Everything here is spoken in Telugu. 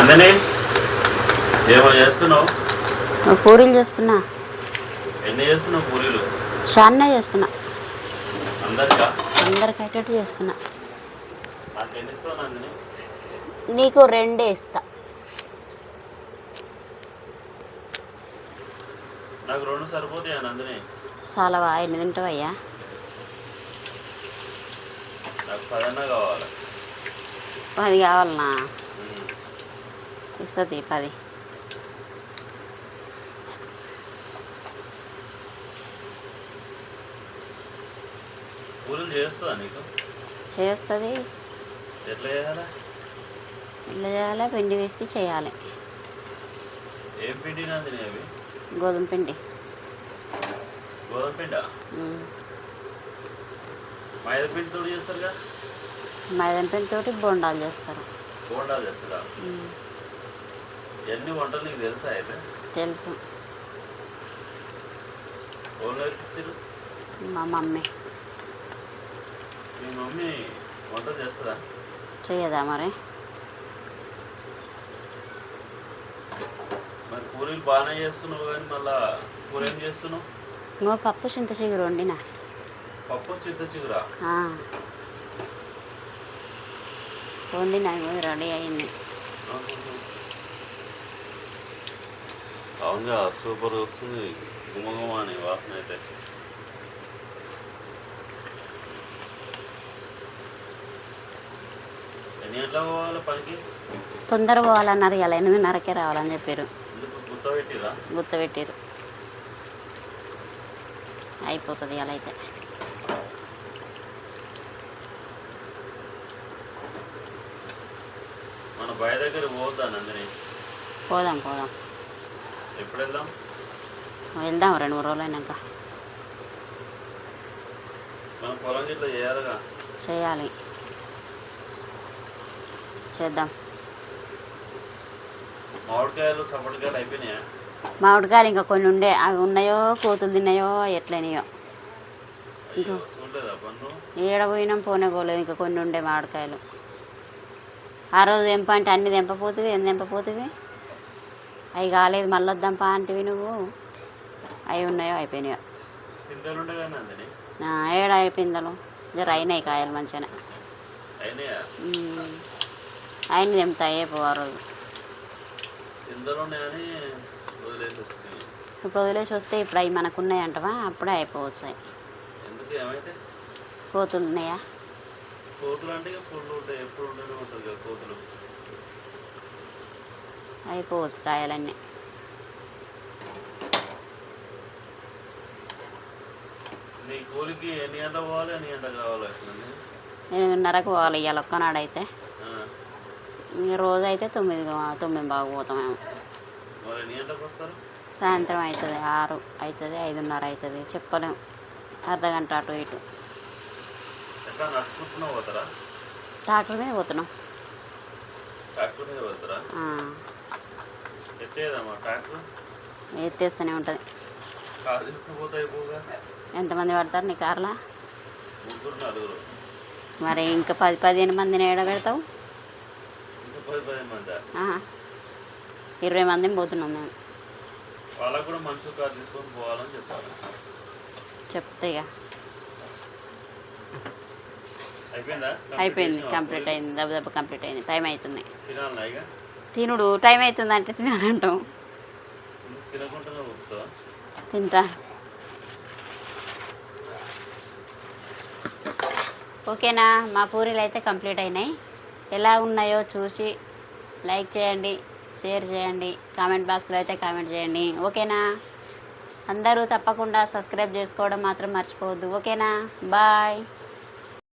నందిని ఏమో చేస్తున్నావు? పూరీలు చేస్తున్నా. ఎన్ని చేస్తున్నావు పూరీలు? షాన్నే చేస్తున్నా. అందరికా? అందరికి అయ్యేటట్టు చేస్తున్నా. నాకు రెండే ఇస్తా. నాకు రెండు సరిపోతాయా నందిని? చాలా బాగా ఎన్ని తింటావయ్యా? నాకు పదన్నా కావాలి? పది కావాలనా? ఇస్తుంది పది చేస్తుందా ఎట్లా చేయాలా పిండి వేసి చేయాలి గోధుమ పిండి గోధుమ పిండా. మైదా పిండితో పిండితోటి బొండాలు చేస్తారు బోండాలు చేస్తారా. ఎన్ని వంటలు నీకు తెలుసా అయితే? తెలుసు. మా మమ్మీ. మీ మమ్మీ వంట చేస్తుందా? చేయదా మరి? మరి పూరీలు బాగానే చేస్తున్నావు కానీ మళ్ళా కూర ఏం చేస్తున్నావు? ఇంకో పప్పు చింత చిగురు వండిన. పప్పు చింత చిగురా? ఆ. వండిన ఇగో రెడీ అయింది. అవునుగా సూపర్ వస్తుంది గుమగుమ అని వాసన అయితే ఎన్ని గంటలకు పోవాలి పనికి? తొందర పోవాలన్నారు ఇలా ఎనిమిదిన్నరకే రావాలని చెప్పారు. ఎందుకు గుర్త పెట్టిరా? గుర్తు పెట్టారు. అయిపోతుంది ఇలా అయితే. మన బాయ్ దగ్గర పోద్దా నందిని? పోదాం పోదాం. ఎప్పుడు వెళ్దాం వెళ్దాం రెండు మూడు రోజులు అయినాక మనం పొలం గిట్ల చేయాలిగా? చేయాలి. చేద్దాం. మామిడికాయలు సపోటకాయలు అయిపోయినాయా? మామిడికాయలు ఇంకా కొన్ని ఉండే అవి ఉన్నాయో కోతులు తిన్నాయో ఎట్లయినాయో. పన్ను? ఏడ పోయినాం పోనే పోలేదు ఇంకా కొన్ని ఉండే మామిడికాయలు. ఆ రోజు తెంప అంటే అన్ని తెంపపోతివి ఎన్ని తెంపపోతివి? అవి కాలేదు మళ్ళీ వద్దాంపా అంటివి నువ్వు. అవి ఉన్నాయో అయిపోయినాయో. ఏడ అయిపోయిందలు జర అయినాయి కాయలు మంచిగానే. అయిన తెంపుతాయే రోజు వదిలేసి వస్తుంది ఇప్పుడు వదిలేసి వస్తే ఇప్పుడు అవి మనకు ఉన్నాయి అంటవా? అప్పుడే ఏమైతే? కోతులు ఉన్నాయా కోతులు అంటే ఉంటాయి ఎప్పుడు ఉంటుంది కోతులు. అయిపోవచ్చు కాయలన్నీ నీ కూలికి ఎన్ని గంట పోవాలి ఎన్ని గంట కావాలి అసలు ఎనిమిదిన్నరకు పోవాలి ఇవాళ ఒక్కనాడైతే. రోజు అయితే తొమ్మిది తొమ్మిది బాగా గంటలకు వస్తారు? సాయంత్రం అవుతుంది ఆరు అవుతుంది ఐదున్నర అవుతుంది చెప్పలేం. అర్ధ గంట అటు ఇటు. ట్రాక్టర్ మీద పోతున్నాం ట్రాక్టర్ మీద పోతారా ఆ, ఎత్తేదమ్మా ట్రాక్టర్ ఎత్తేస్తూనే ఉంటుంది. ఎంతమంది పడతారు నీ కార్లా? మరి ఇంకా పది పదిహేను మందిని ఏడ పెడతావు? ఇరవై మందిని పోతున్నాం మేము. వాళ్ళకు కూడా మనుషులు కారు తీసుకొని పోవాలని చెప్పాలి చెప్తే ఇక. అయిపోయిందా? కంప్లీట్ అయింది. దెబ్బ దెబ్బ కంప్లీట్ అయింది. టైం అవుతుంది. తినుడు టైం అవుతుంది అంటే తినాలంటాం తింటా. ఓకేనా మా పూరీలు అయితే కంప్లీట్ అయినాయి. ఎలా ఉన్నాయో చూసి లైక్ చేయండి షేర్ చేయండి కామెంట్ బాక్స్లో అయితే కామెంట్ చేయండి. ఓకేనా? అందరూ తప్పకుండా సబ్స్క్రైబ్ చేసుకోవడం మాత్రం మర్చిపోవద్దు. ఓకేనా? బాయ్.